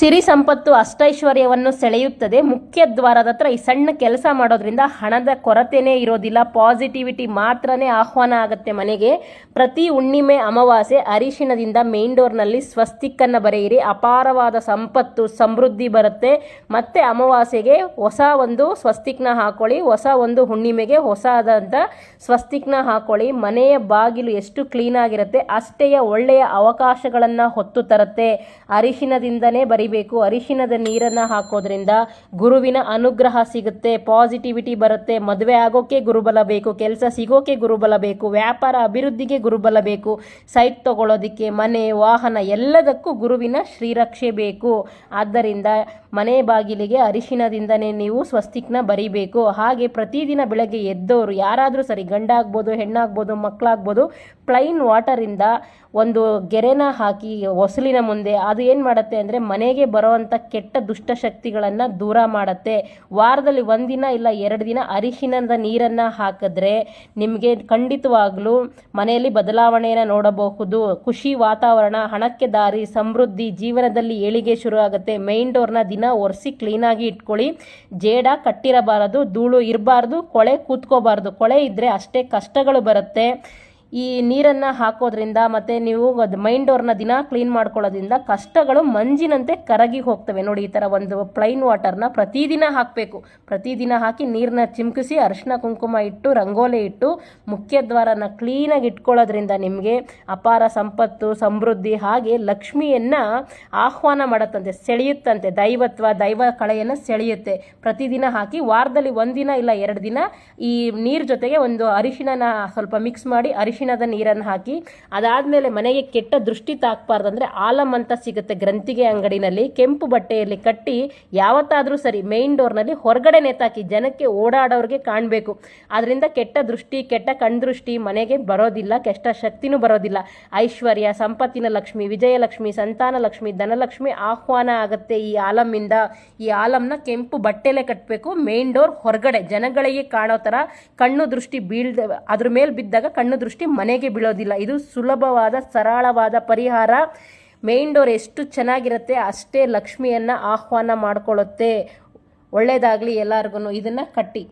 ಸಿರಿ ಸಂಪತ್ತು ಅಷ್ಟೈಶ್ವರ್ಯವನ್ನು ಸೆಳೆಯುತ್ತದೆ. ಮುಖ್ಯ ದ್ವಾರದ ಹತ್ರ ಈ ಸಣ್ಣ ಕೆಲಸ ಮಾಡೋದ್ರಿಂದ ಹಣದ ಕೊರತೆನೇ ಇರೋದಿಲ್ಲ. ಪಾಸಿಟಿವಿಟಿ ಮಾತ್ರನೇ ಆಹ್ವಾನ ಆಗುತ್ತೆ ಮನೆಗೆ. ಪ್ರತಿ ಹುಣ್ಣಿಮೆ ಅಮಾವಾಸ್ಯೆ ಅರಿಶಿಣದಿಂದ ಮೇನ್ ಡೋರ್ನಲ್ಲಿ ಸ್ವಸ್ತಿಕ್ಕನ್ನು ಬರೆಯಿರಿ. ಅಪಾರವಾದ ಸಂಪತ್ತು, ಸಮೃದ್ಧಿ ಬರುತ್ತೆ. ಮತ್ತೆ ಅಮಾವಾಸ್ಯೆಗೆ ಹೊಸ ಒಂದು ಸ್ವಸ್ತಿಕ್ನ ಹಾಕೊಳ್ಳಿ. ಹೊಸ ಒಂದು ಹುಣ್ಣಿಮೆಗೆ ಹೊಸದಂತ ಸ್ವಸ್ತಿಕ್ನ ಹಾಕೊಳ್ಳಿ. ಮನೆಯ ಬಾಗಿಲು ಎಷ್ಟು ಕ್ಲೀನ್ ಆಗಿರುತ್ತೆ, ಅಷ್ಟೇ ಒಳ್ಳೆಯ ಅವಕಾಶಗಳನ್ನ ಹೊತ್ತು ತರುತ್ತೆ. ಅರಿಶಿಣದಿಂದನೇ ಬರಿಬೇಕು ಅರಿಶಿಣದ ನೀರನ್ನು ಹಾಕೋದ್ರಿಂದ ಗುರುವಿನ ಅನುಗ್ರಹ ಸಿಗುತ್ತೆ ಪಾಸಿಟಿವಿಟಿ ಬರುತ್ತೆ, ಮದುವೆ ಆಗೋಕೆ ಗುರುಬಲ ಬೇಕು, ಕೆಲಸ ಸಿಗೋಕೆ ಗುರುಬಲ ಬೇಕು, ವ್ಯಾಪಾರ ಅಭಿವೃದ್ಧಿಗೆ ಗುರುಬಲ ಬೇಕು ಸೈಟ್ ತಗೊಳ್ಳೋದಕ್ಕೆ ಮನೆ, ವಾಹನ ಎಲ್ಲದಕ್ಕೂ ಗುರುವಿನ ಶ್ರೀರಕ್ಷೆ ಬೇಕು. ಆದ್ದರಿಂದ ಮನೆ ಬಾಗಿಲಿಗೆ ಅರಿಶಿನದಿಂದನೇ ನೀವು ಸ್ವಸ್ತಿಕ್ನ ಬರಿಬೇಕು. ಹಾಗೆ ಪ್ರತಿದಿನ ಬೆಳಗ್ಗೆ ಎದ್ದವರು ಯಾರಾದರೂ ಸರಿ ಗಂಡಾಗ್ಬೋದು ಹೆಣ್ಣಾಗ್ಬೋದು ಮಕ್ಕಳಾಗ್ಬೋದು ಪ್ಲೈನ್ ವಾಟರಿಂದ ಒಂದು ಗೆರೆನ ಹಾಕಿ ಹೊಸಲಿನ ಮುಂದೆ ಅದು ಏನು ಮಾಡುತ್ತೆ ಅಂದರೆ ಮನೆಗೆ ಬರೋವಂಥ ಕೆಟ್ಟ ದುಷ್ಟಶಕ್ತಿಗಳನ್ನು ದೂರ ಮಾಡುತ್ತೆ. ವಾರದಲ್ಲಿ ಒಂದಿನ ಇಲ್ಲ, ಎರಡು ದಿನ ಅರಿಶಿನದ ನೀರನ್ನು ಹಾಕಿದ್ರೆ ನಿಮಗೆ ಖಂಡಿತವಾಗ್ಲೂ ಮನೆಯಲ್ಲಿ ಬದಲಾವಣೆಯನ್ನು ನೋಡಬಹುದು. ಖುಷಿ ವಾತಾವರಣ, ಹಣಕ್ಕೆ ದಾರಿ, ಸಮೃದ್ಧಿ, ಜೀವನದಲ್ಲಿ ಏಳಿಗೆ ಶುರು ಆಗುತ್ತೆ. ಮೈನ್ ಡೋರ್ನ ದಿನ ಒರೆಸಿ ಕ್ಲೀನಾಗಿ ಇಟ್ಕೊಳ್ಳಿ. ಜೇಡ ಕಟ್ಟಿರಬಾರದು, ಧೂಳು ಇರಬಾರ್ದು, ಕೊಳೆ ಕೂತ್ಕೋಬಾರ್ದು. ಕೊಳೆ ಇದ್ದರೆ ಅಷ್ಟೇ ಕಷ್ಟಗಳು ಬರುತ್ತೆ. ಈ ನೀರನ್ನು ಹಾಕೋದ್ರಿಂದ ಮತ್ತು ನೀವು ಅದು ಮೈನ್ ಡೋರ್ನ ದಿನ ಕ್ಲೀನ್ ಮಾಡ್ಕೊಳ್ಳೋದ್ರಿಂದ ಕಷ್ಟಗಳು ಮಂಜಿನಂತೆ ಕರಗಿ ಹೋಗ್ತವೆ. ನೋಡಿ, ಈ ಥರ ಒಂದು ಪ್ಲೈನ್ ವಾಟರ್ನ ಪ್ರತಿದಿನ ಹಾಕಬೇಕು. ಪ್ರತಿದಿನ ಹಾಕಿ ನೀರನ್ನ ಚಿಮುಕಿಸಿ ಅರಿಶಿನ ಕುಂಕುಮ ಇಟ್ಟು, ರಂಗೋಲಿ ಇಟ್ಟು, ಮುಖ್ಯ ದ್ವಾರನ ಕ್ಲೀನಾಗಿ ಇಟ್ಕೊಳ್ಳೋದ್ರಿಂದ ನಿಮಗೆ ಅಪಾರ ಸಂಪತ್ತು, ಸಮೃದ್ಧಿ, ಹಾಗೆ ಲಕ್ಷ್ಮಿಯನ್ನು ಆಹ್ವಾನ ಮಾಡುತ್ತಂತೆ, ಸೆಳೆಯುತ್ತಂತೆ. ದೈವತ್ವ, ದೈವ ಕಳೆಯನ್ನು ಸೆಳೆಯುತ್ತೆ. ಪ್ರತಿದಿನ ಹಾಕಿ ವಾರದಲ್ಲಿ ಒಂದಿನ ಇಲ್ಲ, ಎರಡು ದಿನ ಈ ನೀರು ಜೊತೆಗೆ ಒಂದು ಅರಿಶಿಣನ ಸ್ವಲ್ಪ ಮಿಕ್ಸ್ ಮಾಡಿ ಅರಿಶಿಣದ ನೀರನ್ನು ಹಾಕಿ, ಅದಾದಮೇಲೆ ಮನೆಗೆ ಕೆಟ್ಟ ದೃಷ್ಟಿ ತಾಕಬಾರ್ದಂದ್ರೆ ಆಲಮ್ ಅಂತ ಸಿಗುತ್ತೆ ಗ್ರಂಥಿಗೆ ಅಂಗಡಿನಲ್ಲಿ. ಕೆಂಪು ಬಟ್ಟೆಯಲ್ಲಿ ಕಟ್ಟಿ ಯಾವತ್ತಾದರೂ ಸರಿ ಮೇನ್ ಡೋರ್ನಲ್ಲಿ ಹೊರಗಡೆ ನೇತಾಕಿ ಜನಕ್ಕೆ ಓಡಾಡೋರಿಗೆ ಕಾಣಬೇಕು. ಅದರಿಂದ ಕೆಟ್ಟ ದೃಷ್ಟಿ, ಕೆಟ್ಟ ಕಣ್ದೃಷ್ಟಿ ಮನೆಗೆ ಬರೋದಿಲ್ಲ, ಕೆಟ್ಟ ಶಕ್ತಿನೂ ಬರೋದಿಲ್ಲ. ಐಶ್ವರ್ಯ, ಸಂಪತ್ತಿನ ಲಕ್ಷ್ಮಿ, ವಿಜಯಲಕ್ಷ್ಮಿ ಸಂತಾನ ಲಕ್ಷ್ಮಿ ಧನಲಕ್ಷ್ಮಿ ಆಹ್ವಾನ ಆಗುತ್ತೆ ಈ ಆಲಮ್ಮಿಂದ ಈ ಆಲಮ್ನ ಕೆಂಪು ಬಟ್ಟೆಲೆ ಕಟ್ಟಬೇಕು ಮೇನ್ ಡೋರ್ ಹೊರಗಡೆ ಜನಗಳಿಗೆ ಕಾಣೋ ಥರ ಕಣ್ಣು ದೃಷ್ಟಿ ಬೀಳ್ದ, ಅದ್ರ ಮೇಲೆ ಬಿದ್ದಾಗ ಕಣ್ಣು ದೃಷ್ಟಿ ಮನೆಗೆ ಬೀಳೋದಿಲ್ಲ. ಇದು ಸುಲಭವಾದ, ಸರಳವಾದ ಪರಿಹಾರ. ಮೇನ್ ಡೋರ್ ಎಷ್ಟು ಚೆನ್ನಾಗಿರುತ್ತೆ ಅಷ್ಟೇ ಲಕ್ಷ್ಮಿಯನ್ನು ಆಹ್ವಾನ ಮಾಡಿಕೊಳ್ಳುತ್ತೆ. ಒಳ್ಳೆಯದಾಗಲಿ ಎಲ್ಲರಿಗೂ ಇದನ್ನು ಕಟ್ಟಿ.